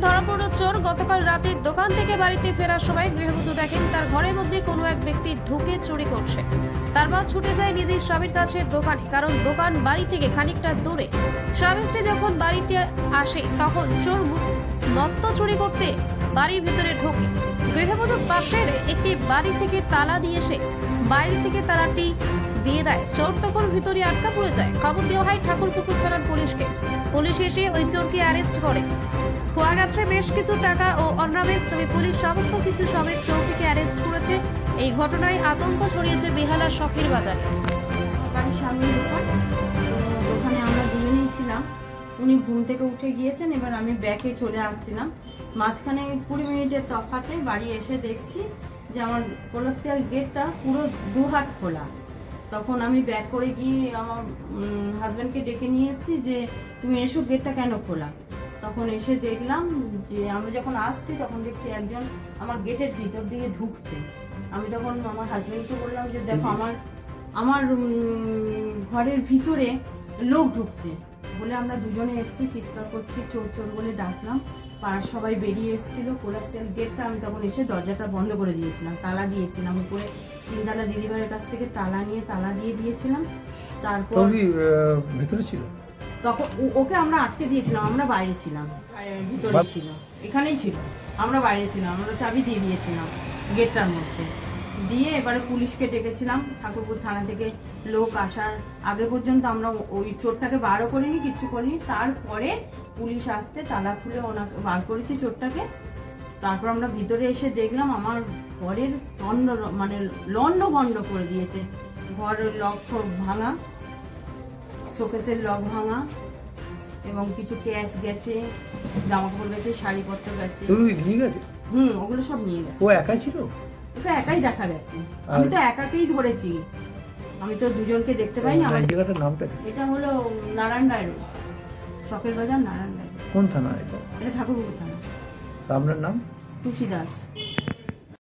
গতকাল রাতে দোকান থেকে বাড়িতে ফেরার সময় গৃহবধূ দেখেন তার ঘরের মধ্যে কোনো এক ব্যক্তি ঢুকে চুরি করছে। তারপর ছুটে যায় নিজের স্বামীর কাছে দোকানে, কারণ দোকান বাড়ি থেকে খানিকটা দূরে। স্বামী যখন বাড়িতে আসে, তখন চোর মত্ত চুরি করতে বাড়ির ভিতরে ঢোকে। গৃহবধূ পাশের একটি বাড়ি থেকে তালা দিয়ে এসে বাইরে থেকে তালাটি দিয়ে দেয়। চোর তখন ভিতরে আটকা পড়ে যায়। খবর দেওয়া হয় ঠাকুরপুকুর থানার পুলিশকে। পুলিশ এসে ওই চোরকে অ্যারেস্ট করে। খোয়া বেশ কিছু টাকা ও অর্নামেন্টস তবে পুলিশ সমস্ত কিছু সমেত চোরটিকে অ্যারেস্ট করেছে। এই ঘটনায় আতঙ্ক ছড়িয়েছে বেহালার শখের বাজারে। বাড়ির সামনে আমরা দুজনেই ছিলাম। উনি ঘুম থেকে উঠে গিয়েছেন, এবার আমি ব্যাকে চলে আসছিলাম। মাঝখানে কুড়ি মিনিটের তফাতে বাড়ি এসে দেখছি যে আমার কোলাপসিয়াল গেটটা পুরো দু হাত খোলা। তখন আমি ব্যাক করে গিয়ে আমার হাজব্যান্ডকে ডেকে নিয়ে এসেছি যে তুমি এসো গেটটা কেন খোলা? তখন এসে দেখলাম যে আমরা যখন আসছি তখন দেখছি একজন আমার গেটের ভিতর দিয়ে ঢুকছে। আমি তখন আমার হাজব্যান্ডকে বললাম যে দেখো আমার আমার ঘরের ভিতরে লোক ঢুকছে। বলে আমরা দুজনে এসেছি চিৎকার করছি চোর চোর বলে ডাকলাম। পাড়ার সবাই বেরিয়ে এসেছিল। কোলাপসিয়াল গেটটা আমি তখন এসে দরজাটা বন্ধ করে দিয়েছিলাম তালা দিয়েছিলাম। উপরে তিনতলা দিদিভাইয়ের কাছ থেকে তালা নিয়ে তালা দিয়ে দিয়েছিলাম। তারপর ভেতরে ছিল? তখন ওকে আমরা আটকে দিয়েছিলাম আমরা বাইরে ছিলাম। ভিতরে ছিল এখানেই ছিল। আমরা বাইরে ছিলাম আমরা চাবি দিয়ে দিয়েছিলাম গেটটার মধ্যে। দিয়ে এবারে পুলিশকে ডেকেছিলাম। ঠাকুরপুর থানা থেকে লোক আসার আগে পর্যন্ত আমরা ওই চোরটাকে বারও করিনি কিছু করিনি। তারপরে পুলিশ আসতে তালা খুলে ওনাকে বার করেছি চোরটাকে। তারপর আমরা ভিতরে এসে দেখলাম আমার ঘরের তন্ড মানে লন্ড ভন্ড করে দিয়েছে। ঘরের লক ভাঙা শোকেসের লক ভাঙা এবং কিছু ক্যাশ গেছে জামা কাপড় গেছে শাড়িপত্র গেছে। নিয়ে গেছে? হুম ওগুলো সব নিয়ে গেছে। ও একাই ছিল? ওকে একাই দেখা গেছে। আমি তো একাকেই ধরেছি। আমি তো দুজনকে দেখতে পাইনি আমার জায়গাটার নামটা কি? এটা হলো নারায়ণ রায় রোড শখের বাজার নারায়ণ রায়। কোন থানা এটা? এটা ঠাকুরপুর থানা। আপনার নাম? তুষি দাস।